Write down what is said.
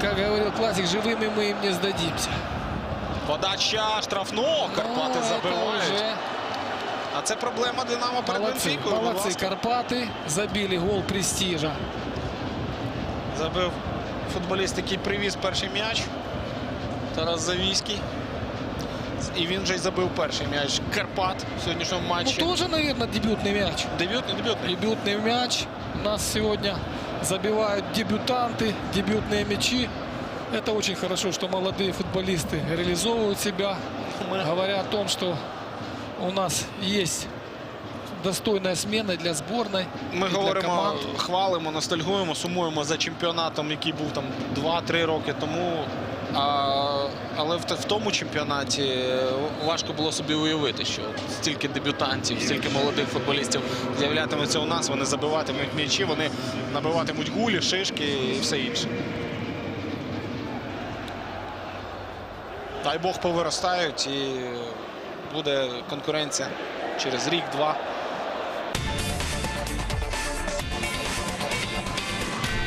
Как говорил классик, живыми мы им не сдадимся. Подача штрафного. Карпати Ну, это забивають. уже А це проблема Динамо перед молодцы, Бенфікою. будь молодцы ласка. Карпаты. Забили гол престижа. Забив футболіст, який привіз перший м'яч. Тарас Завійський. І він же й забив перший м'яч Карпат в сьогоднішньому Ну, матчі. тоже, наверное, дебютный мяч. Дебютний, дебютний. Дебютный мяч. У нас сегодня забивают дебютанты, дебютные мячи. Это очень хорошо, что молодые футболисты реализовывают себя, Мы- говоря о том, что у нас есть достойная смена для сборной. Ми и для говоримо, команд. хвалимо, ностальгуємо, сумуємо за чемпіонатом, який був там 2-3 роки тому. А, але в, тому чемпіонаті е, важко було собі уявити, що стільки дебютантів, стільки молодих футболістів з'являтимуться у нас, вони забиватимуть м'ячі, вони набиватимуть гулі, шишки і все інше. Дай Бог повиростають і буде конкуренція через рік-два